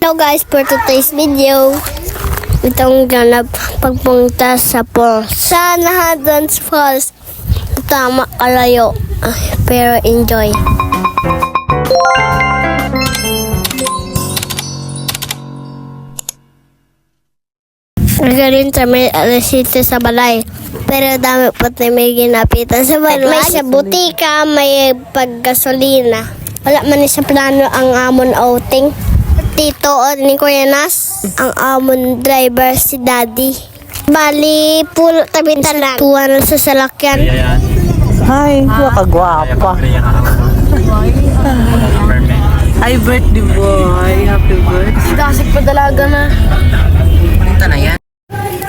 Hello guys, for today's video, itong ganap pagpunta sa falls. Sa Nahadons Falls, tama kalayo, Ah, pero enjoy. Magaling sa may alasite sa balay. Pero dami pa tayo may ginapitan sa balay. May sa butika, may paggasolina. Wala man sa plano ang amon outing. Tito o ni Kuya Nas, ang amon driver si Daddy. Bali, pulo tabi tanan. Tuwa na sa salakyan. Hi, wakagwapa. Hi, birthday boy. Happy birthday. Dasig pa dalaga na.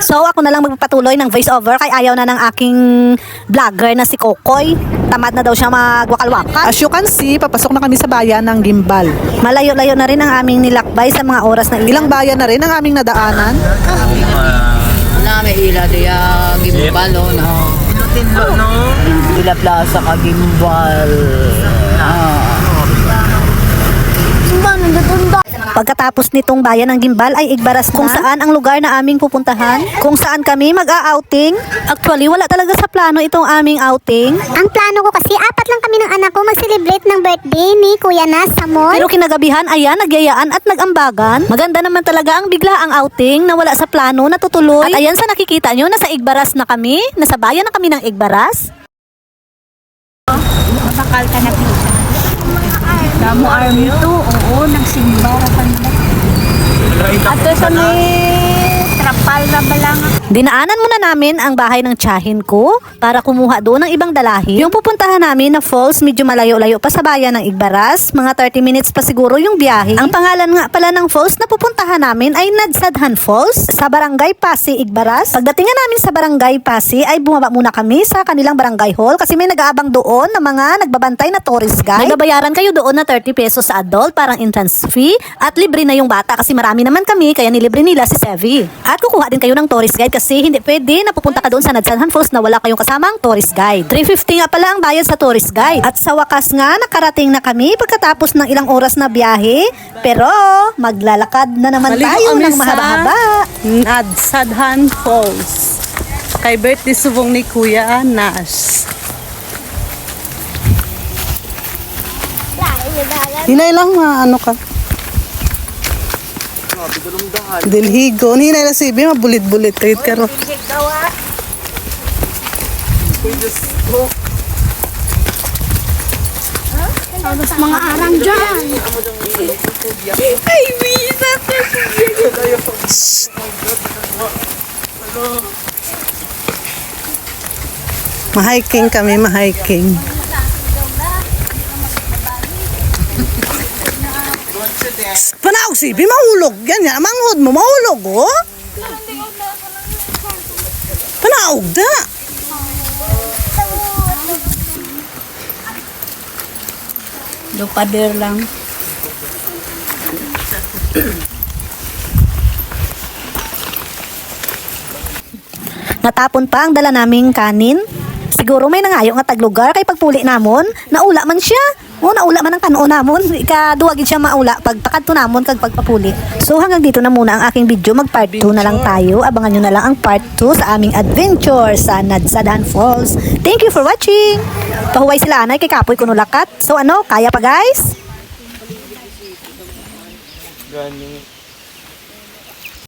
So ako na lang magpapatuloy ng voiceover kay ayaw na ng aking vlogger na si Kokoy. Tamad na daw siya magwakal-wakal. As you can see, papasok na kami sa bayan ng Gimbal. Malayo-layo na rin ang aming nilakbay sa mga oras na Ilang bayan na rin ang aming nadaanan. na may ila diya gimbal o no. Ila plaza ka gimbal. Ah. Pagkatapos nitong bayan ng Gimbal ay Igbaras kung saan ang lugar na aming pupuntahan. Kung saan kami mag-a-outing. Actually, wala talaga sa plano itong aming outing. Ang plano ko kasi, apat lang kami ng anak ko mag-celebrate ng birthday ni Kuya Nas sa mall. Pero kinagabihan, ayan, nagyayaan at nagambagan. Maganda naman talaga ang bigla ang outing na wala sa plano, natutuloy. At ayan sa nakikita nyo, nasa Igbaras na kami. Nasa bayan na kami ng Igbaras. Bakal ka na. Damo army to, oo, nagsimba ra kanila. Ato sa may trapal na balanga. Dinaanan muna namin ang bahay ng tiyahin ko para kumuha doon ng ibang dalahi. Yung pupuntahan namin na falls, medyo malayo-layo pa sa bayan ng Igbaras. Mga 30 minutes pa siguro yung biyahe. Ang pangalan nga pala ng falls na pupuntahan namin ay Nadsadhan Falls sa Barangay Pasi, Igbaras. Pagdating namin sa Barangay Pasi ay bumaba muna kami sa kanilang barangay hall kasi may nag-aabang doon na mga nagbabantay na tourist guide. May babayaran kayo doon na 30 pesos sa adult parang entrance fee at libre na yung bata kasi marami naman kami kaya nilibre nila si Sevi. At kukuha din kayo ng tourist guide kasi hindi pwede na pupunta ka doon sa Nadsanhan Falls na wala kayong kasamang tourist guide. 350 nga pala ang bayad sa tourist guide. At sa wakas nga nakarating na kami pagkatapos ng ilang oras na biyahe. Pero maglalakad na naman Maligo tayo ng sa- mahaba-haba. Nadsadhan Falls. Kay birthday subong ni Kuya Nash. Hinay lang ma, ano ka? Dilhigo. Hinay na si Ibi, mabulit-bulit. Kahit karo. Tapos mga arang dyan. Ma-hiking kami, ma-hiking. Panaog si Ibi, mahulog. Yan yan, manghod mo, mahulog, oh. Panaog da. Lupader lang. Natapon pa ang dala naming kanin. Siguro may nangayo nga taglugar kay pagpuli namon, naula man siya. O naula man ang kanon namon, ikaduwagin siya maula pag pakadto namon kag pagpapuli. So hanggang dito na muna ang aking video, mag part 2 na lang tayo. Abangan nyo na lang ang part 2 sa aming adventure sa Nadsadan Falls. Thank you for watching. Pahuway sila anay kay Kapoy Kunulakat. So ano, kaya pa guys? Ganyan.